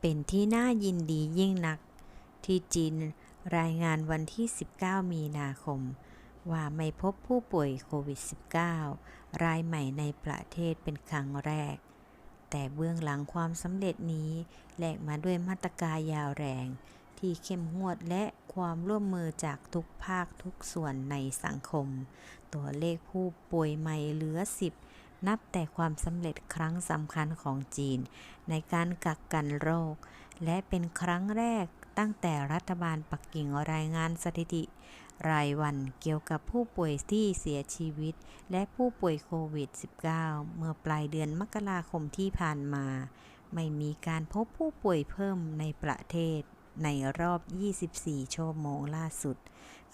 เป็นที่น่ายินดียิ่งนัก ที่จีนรายงานวันที่ 19 มีนาคม ว่าไม่พบผู้ป่วยโควิด -19 รายใหม่ในประเทศเป็นครั้งแรก แต่เบื้องหลังความสำเร็จนี้แหลกมาด้วยมาตรการยาวแรง ที่เข้มงวดและความร่วมมือจากทุกภาคทุกส่วนในสังคม ตัวเลขผู้ป่วยใหม่เหลือ 10 นับแต่ความสำเร็จครั้งสำคัญของจีน ในการกักกันโรค และเป็นครั้งแรกตั้งแต่รัฐบาลปักกิ่งรายงานสถิติ รายวันเกี่ยวกับผู้ป่วยที่เสียชีวิต และผู้ป่วยโควิด -19 เมื่อปลายเดือนมกราคมที่ผ่านมา ไม่มีการพบผู้ป่วยเพิ่มในประเทศ ในรอบ 24 ชั่วโมงล่าสุด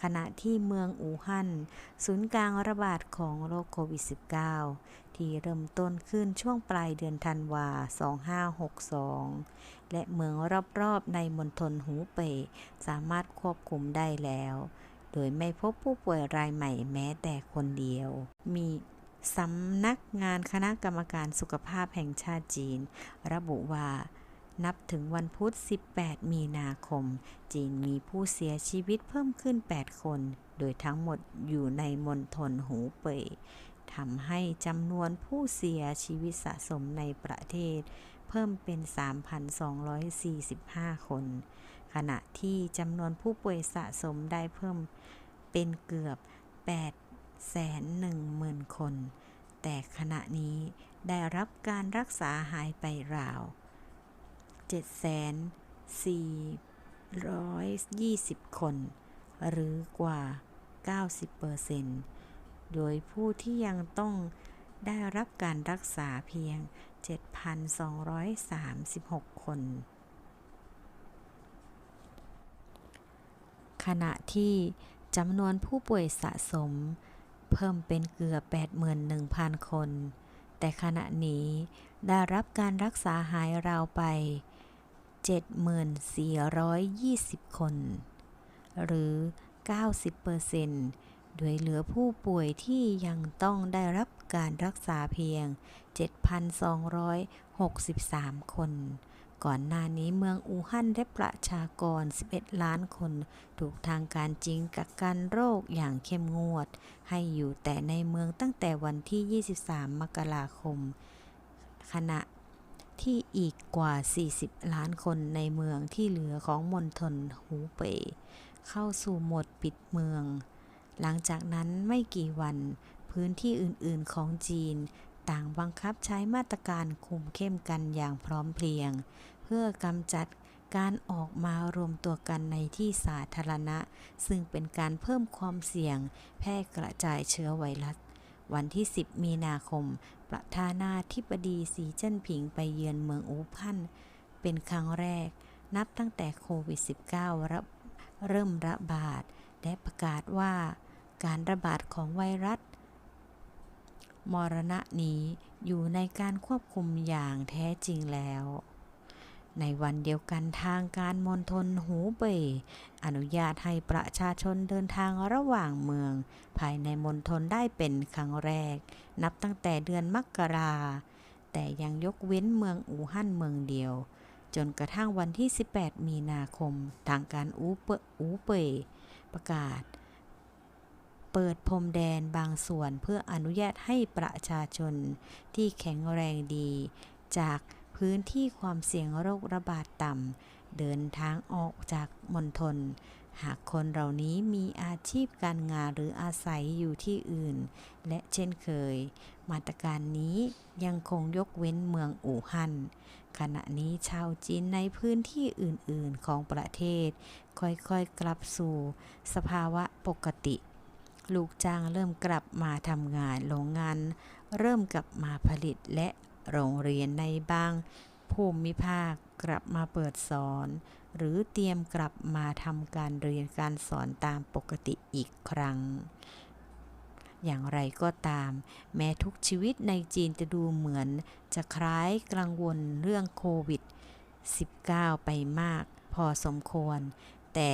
ขณะที่เมืองอู่ฮั่นศูนย์กลางระบาดของโรคโควิด -19 ที่เริ่มต้นขึ้นช่วงปลายเดือนธันวา 2562 และเมืองรอบๆในมณฑลหูเป่ยสามารถควบคุมได้แล้ว โดยไม่พบผู้ป่วยรายใหม่แม้แต่คนเดียว มีสำนักงานคณะกรรมการสุขภาพแห่งชาติจีน ระบุว่า นับถึงวันพุธ 18 มีนาคม จีนมีผู้เสียชีวิตเพิ่มขึ้น 8 คน โดยทั้งหมดอยู่ในมณฑลหูเป่ยทำให้จำนวนผู้เสียชีวิตสะสมในประเทศ เพิ่มเป็น 3,245 คน ขณะที่จำนวนผู้ป่วยสะสมได้เพิ่มเป็นเกือบ 810,000 คน แต่ขณะนี้ได้รับการรักษาหายไปราว 7,420 คน หรือกว่า 90%โดยผู้ที่ยังต้องได้รับการรักษาเพียง 7,236 คน ขณะที่จำนวนผู้ป่วยสะสม เพิ่มเป็นเกือบ 81,000 คน แต่ขณะนี้ได้รับการรักษาหายราวไป 74,20 คน หรือ 90%โดยเหลือผู้ป่วยที่ยังต้องได้รับการรักษาเพียง 7,263 คน ก่อนหน้านี้เมืองอู่ฮั่นได้ประชากร 11 ล้านคน ถูกทางการจีนกักกันโรคอย่างเข้มงวด ให้อยู่แต่ในเมืองตั้งแต่วันที่ 23 มกราคม ขณะ ที่อีกกว่า 40 ล้านคนในเมืองที่เหลือของมณฑลหูเป่ยเข้าสู่โหมดปิดเมือง หลังจากนั้นไม่กี่วันพื้นที่อื่นๆของจีนต่างบังคับใช้มาตรการคุมเข้มกันอย่างพร้อมเพรียง เพื่อกำจัดการออกมารวมตัวกันในที่สาธารณะ ซึ่งเป็นการเพิ่มความเสี่ยง แพร่กระจายเชื้อไวรัส วันที่ 10 มีนาคม ประธานาธิบดีสีจิ้นผิงไปเยือนเมืองอู่ฮั่นเป็นครั้งแรก นับตั้งแต่โควิด -19 ระเริ่มระบาด และประกาศว่าการระบาดของไวรัส มรณะนี้อยู่ในการควบคุมอย่างแท้จริงแล้ว ในวันเดียวกันทางการมณฑลหูเป่ยอนุญาตให้ประชาชนเดินทางระหว่างเมือง ภายในมณฑลได้เป็นครั้งแรก นับตั้งแต่เดือนมกรา แต่ยังยกเว้นเมืองอู่ฮั่นเมืองเดียว จนกระทั่งวันที่ 18 มีนาคม ทางการอูเปอูเป่ยประกาศ เปิดพรมแดนบางส่วนเพื่ออนุญาตให้ประชาชนที่แข็งแรงดีจาก พื้นที่ความเสี่ยงโรคระบาดต่ำ เดินทางออกจากมณฑล หากคนเหล่านี้มีอาชีพการงานหรืออาศัยอยู่ที่อื่น และเช่นเคย มาตรการนี้ยังคงยกเว้นเมืองอู่ฮั่น ขณะนี้ชาวจีนในพื้นที่อื่น ๆ ของประเทศ ค่อย ๆ กลับสู่ สภาวะปกติ ลูกจ้างเริ่มกลับมาทำงานโรงงานเริ่มกลับมาผลิตและ โรงเรียนในบางภูมิภาคกลับมาเปิดสอน หรือเตรียมกลับมาทำการเรียนการสอนตามปกติอีกครั้ง อย่างไรก็ตาม แม้ทุกชีวิตในจีนจะดูเหมือน จะคล้ายกังวลเรื่องโควิด -19 ไปมากพอสมควร แต่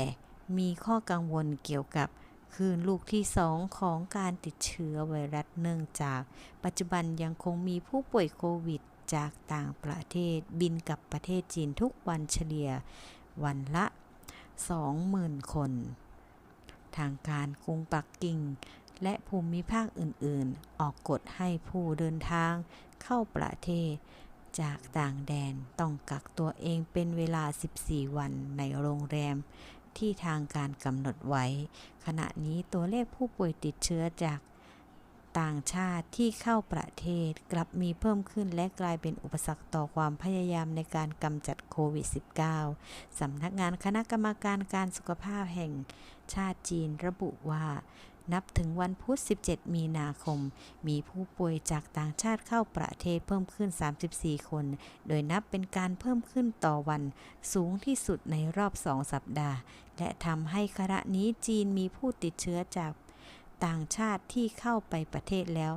มีข้อกังวลเกี่ยวกับ คลื่นลูกที่สองของการติดเชื้อไวรัสเนื่องจาก ปัจจุบันยังคงมีผู้ป่วยโควิดจากต่างประเทศบินกลับประเทศจีนทุกวันเฉลี่ยวันละ 20,000 คน ทางการกรุงปักกิ่ง และภูมิภาคอื่นๆ ออกกฎให้ผู้เดินทางเข้าประเทศจากต่างแดนต้องกักตัวเองเป็นเวลา 14 วันในโรงแรม ที่ทางการกำหนดไว้ ขณะนี้ตัวเลขผู้ป่วยติดเชื้อจากต่างชาติที่เข้าประเทศกลับมีเพิ่มขึ้นและกลายเป็นอุปสรรคต่อความพยายามในการกำจัดโควิด -19 สำนักงานคณะกรรมการการสุขภาพแห่งชาติจีนระบุว่า นับถึงวันพุธ 17 มีนาคม มีผู้ป่วยจากต่างชาติเข้าประเทศเพิ่มขึ้น 34 คน โดยนับเป็นการเพิ่มขึ้นต่อวันสูงที่สุดในรอบ 2 สัปดาห์ และทำให้ขณะนี้จีนมีผู้ติดเชื้อจากต่างชาติที่เข้าไปประเทศแล้ว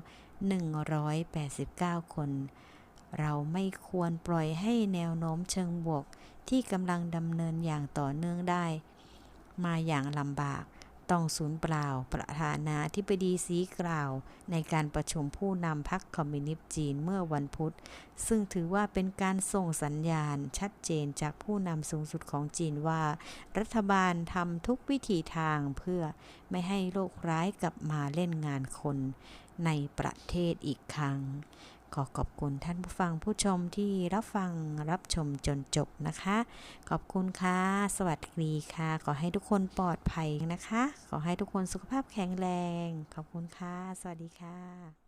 189 คน เราไม่ควรปล่อยให้แนวโน้มเชิงบวกที่กำลังดำเนินอย่างต่อเนื่องได้ มาอย่างลำบาก ต้องสูญเปล่า ประธานาธิบดีสีกล่าว ในการประชุมผู้นำพรรคคอมมิวนิสต์จีนเมื่อวันพุธ ซึ่งถือว่าเป็นการส่งสัญญาณชัดเจนจากผู้นำสูงสุดของจีนว่า รัฐบาลทำทุกวิธีทางเพื่อไม่ให้โรคร้ายกลับมาเล่นงานคนในประเทศอีกครั้ง ขอขอบคุณท่านผู้ฟังผู้ชมที่รับฟังรับชมจนจบนะคะ ขอบคุณค่ะ สวัสดีค่ะ ขอให้ทุกคนปลอดภัยนะคะ ขอให้ทุกคนสุขภาพแข็งแรง ขอบคุณค่ะ สวัสดีค่ะ